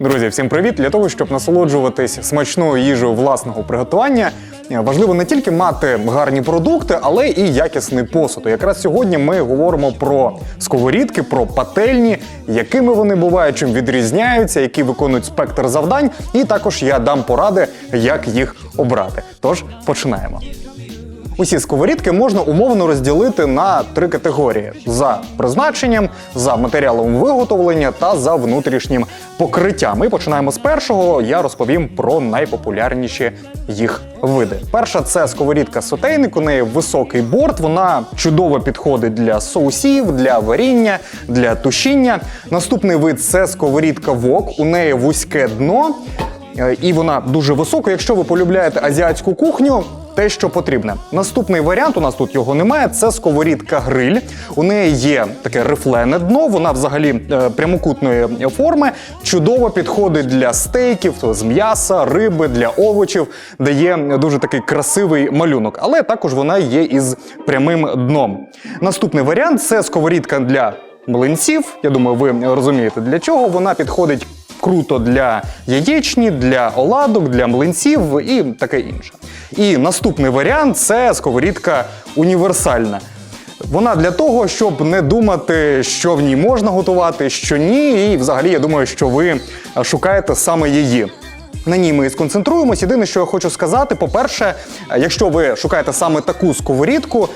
Друзі, всім привіт! Для того, щоб насолоджуватись смачною їжею власного приготування, е, важливо не тільки мати гарні продукти, але і якісний посуд. Якраз сьогодні ми говоримо про сковорідки, про пательні, якими вони бувають, чим відрізняються, які виконують спектр завдань. І також я дам поради, як їх обрати. Тож починаємо. Усі сковорідки можна умовно розділити на три категорії: за призначенням, за матеріалом виготовлення та за внутрішнім покриттям. Ми починаємо з першого. Я розповім про найпопулярніші їх види. Перша це сковорідка сотейник. У неї високий борт. Вона чудово підходить для соусів, для варіння, для тушіння. Наступний вид це сковорідка вок. У неї вузьке дно. Е, І вона дуже висока. Якщо ви полюбляєте азіатську кухню, те, що потрібне. Наступний варіант, у нас тут його немає. Це сковорідка гриль. У неї є таке рифлене дно. Вона взагалі е, прямокутної форми. Чудово підходить для стейків, з м'яса, риби, для овочів, дає дуже такий красивий малюнок. Але також вона є із прямим дном. Наступний варіант це сковорідка для млинців. Я думаю, ви розумієте для чого. Вона підходить круто для яєчні, для оладок, для млинців і таке інше. І наступний варіант це сковорідка універсальна. Вона для того, щоб не думати, що в ній можна готувати, що ні. І взагалі я думаю, що ви шукаєте саме її. На ній ми і сконцентруємось. Єдине, що я хочу сказати, по-перше, якщо ви шукаєте саме таку сковорідку,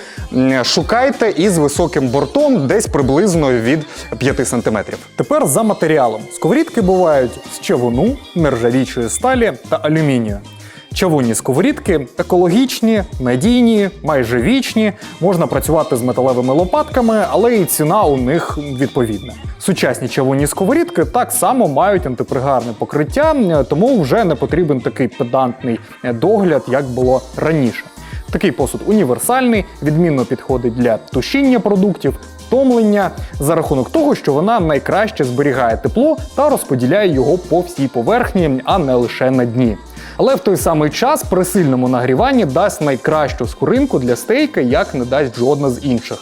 шукайте із високим бортом, десь приблизно від 5 см. Тепер за матеріалом. Сковорідки бувають з чавуну, нержавічої сталі та алюмінію. Чавунні сковорідки екологічні, надійні, майже вічні. Можна працювати з металевими лопатками, але і ціна у них відповідна. Сучасні чавунні сковорідки так само мають антипригарне покриття, тому вже не потрібен такий педантний догляд, як було раніше. Такий посуд універсальний, відмінно підходить для тушіння продуктів, томлення за рахунок того, що вона найкраще зберігає тепло та розподіляє його по всій поверхні, а не лише на дні. Але в той самий час при сильному нагріванні дасть найкращу скоринку для стейка, як не дасть жодна з інших.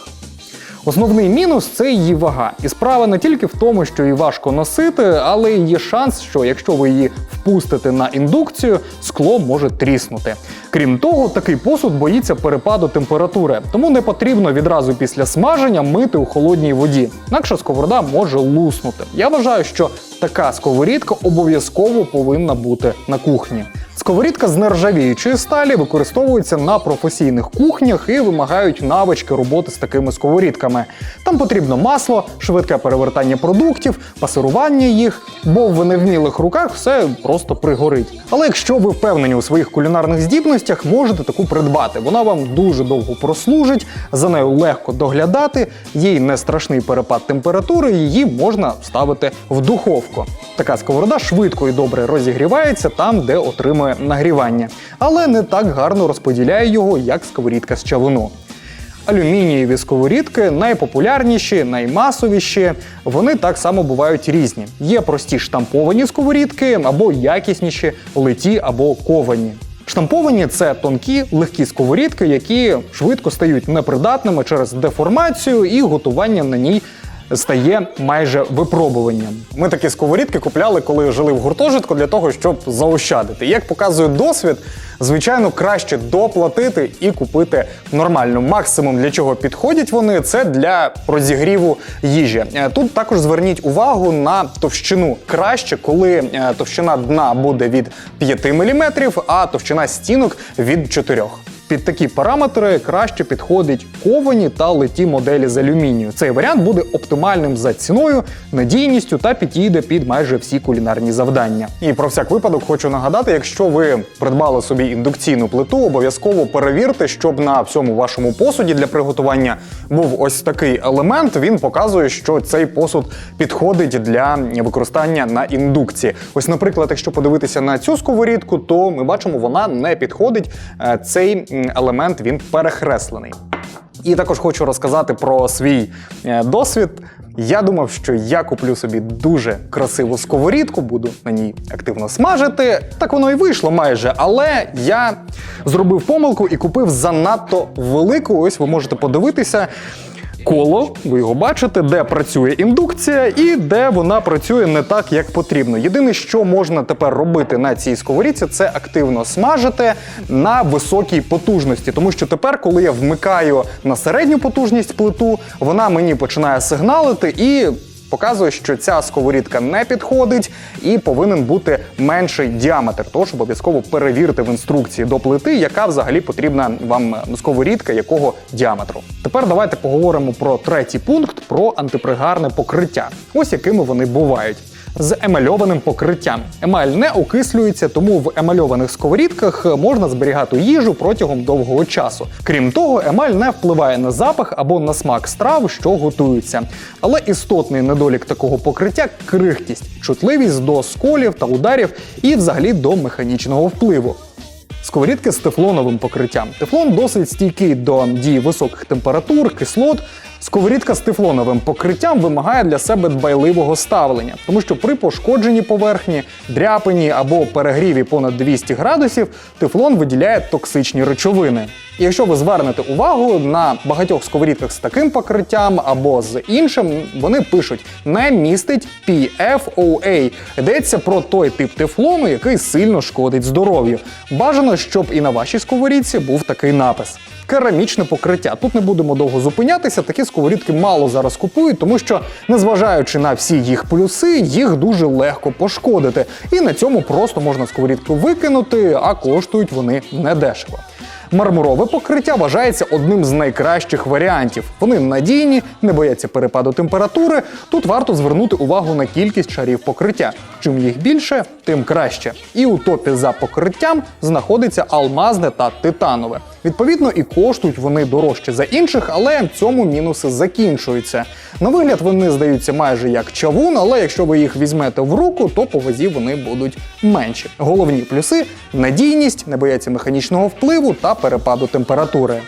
Основний мінус це її вага. І справа не тільки в тому, що її важко носити, але й є шанс, що якщо ви її впустите на індукцію, скло може тріснути. Крім того, такий посуд боїться перепаду температури, тому не потрібно відразу після смаження мити у холодній воді. Інакше сковорода може луснути. Я вважаю, що така сковорідка обов'язково повинна бути на кухні. Сковорідка з нержавіючої сталі використовується на професійних кухнях і вимагають навички роботи з такими сковорідками. Там потрібно масло, швидке перевертання продуктів, пасирування їх, бо в невмілих руках все просто пригорить. Але якщо ви впевнені у своїх кулінарних здібностях, можете таку придбати. Вона вам дуже довго прослужить, за нею легко доглядати, їй не страшний перепад температури, її можна ставити в духовку. Така сковорода швидко і добре розігрівається там, де отримує нагрівання, але не так гарно розподіляє його, як сковорідка з чавуну. Алюмінієві сковорідки найпопулярніші, наймасовіші. Вони так само бувають різні. Є прості штамповані сковорідки або якісніші литі або ковані. Штамповані це тонкі, легкі сковорідки, які швидко стають непридатними через деформацію і готування на ній стає майже випробуванням. Ми такі сковорідки купляли, коли жили в гуртожитку, для того, щоб заощадити. Як показує досвід, звичайно, краще доплатити і купити нормально. Максимум для чого підходять вони це для розігріву їжі. Е, Тут також зверніть увагу на товщину. Краще, коли е, товщина дна буде від 5 мм, а товщина стінок від 4 під такі параметри краще підходить ковані та литі моделі з алюмінію. Цей варіант буде оптимальним за ціною, надійністю та підійде під майже всі кулінарні завдання. І про всяк випадок хочу нагадати, якщо ви придбали собі індукційну плиту, обов'язково перевірте, щоб на всьому вашому посуді для приготування був ось такий елемент. Він показує, що цей посуд підходить для використання на індукції. Ось, наприклад, якщо подивитися на цю сковорідку, то ми бачимо, вона не підходить. Е, Цей елемент він перехреслений. І також хочу розказати про свій е, досвід. Я думав, що я куплю собі дуже красиву сковорідку, буду на ній активно смажити. Так воно і вийшло майже. Але я зробив помилку і купив занадто велику. Ось ви можете подивитися. Коло, ви його бачите, де працює індукція і де вона працює не так, як потрібно. Єдине, що можна тепер робити на цій сковорідці, це активно смажити на високій потужності. Тому що тепер, коли я вмикаю на середню потужність плиту, вона мені починає сигналити і. Показує, що ця сковорідка не підходить і повинен бути менший діаметр. Тож обов'язково перевірте в інструкції до плити, яка взагалі потрібна вам сковорідка, якого діаметру. Тепер давайте поговоримо про третій пункт про антипригарне покриття. Ось якими вони бувають. З емальованим покриттям. Емаль не окислюється, тому в емальованих сковорідках можна зберігати їжу протягом довгого часу. Крім того, емаль не впливає на запах або на смак страв, що готуються. Але істотний недолік такого покриття крихкість, чутливість до сколів та ударів і взагалі до механічного впливу. Сковорідки з тефлоновим покриттям. Тефлон досить стійкий до дії високих температур, кислот. Сковорідка з тефлоновим покриттям вимагає для себе дбайливого ставлення, тому що при пошкодженні поверхні, дряпині або перегріві понад 200 градусів тефлон виділяє токсичні речовини. І якщо ви звернете увагу на багатьох сковорідках з таким покриттям або з іншим, вони пишуть не містить PFOA. Йдеться про той тип тефлону, який сильно шкодить здоров'ю. Бажано, щоб і на вашій сковорідці був такий напис. Керамічне покриття. Тут не будемо довго зупинятися. Такі сковорідки мало зараз купують, тому що, незважаючи на всі їх плюси, їх дуже легко пошкодити. І на цьому просто можна сковорідку викинути, а коштують вони недешево. Мармурове покриття вважається одним з найкращих варіантів. Вони надійні, не бояться перепаду температури. Тут варто звернути увагу на кількість шарів покриття. Чим їх більше, тим краще. І у топі за покриттям знаходиться алмазне та титанове. Відповідно, і коштують вони дорожче за інших, але цьому мінуси закінчуються. На вигляд вони здаються майже як чавун, але якщо ви їх візьмете в руку, то по вазі вони будуть менші. Головні плюси надійність, не бояться механічного впливу та перепаду температури.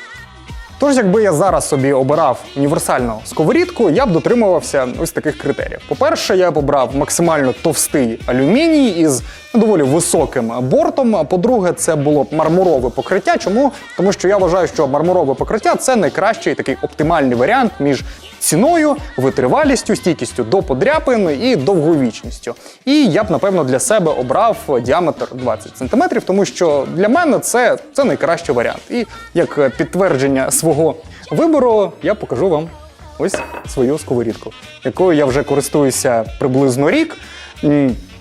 Тож, якби я зараз собі обирав універсальну сковорідку, я б дотримувався ось таких критеріїв. По-перше, я б обрав максимально товстий алюміній із доволі високим бортом. А По-друге, це було б мармурове покриття. Чому? Тому що я вважаю, що мармурове покриття це найкращий такий оптимальний варіант між ціною, витривалістю, стійкістю до подряпин і довговічністю. І я б напевно для себе обрав діаметр 20 см, тому що для мене це, це найкращий варіант. І як підтвердження свого вибору я покажу вам ось свою сковорідку, якою я вже користуюся приблизно рік.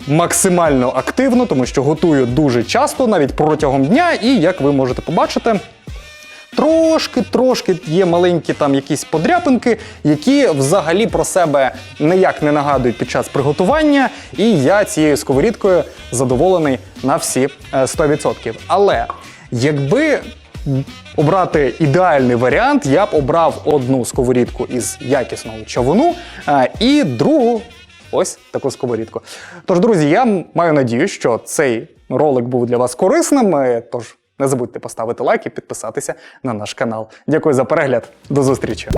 Максимально активно, тому що готую дуже часто, навіть протягом дня, і як ви можете побачити, Трошки-трошки є маленькі там якісь подряпинки, які взагалі про себе ніяк не нагадують під час приготування. І я цією сковорідкою задоволений на всі е, 100%. Але якби обрати ідеальний варіант, я б обрав одну сковорідку із якісного чавуну е, і другу ось таку сковорідку. Тож, друзі, я маю надію, що цей ролик був для вас корисним. е, Тож не забудьте поставити лайк і підписатися на наш канал. Дякую за перегляд. До зустрічі!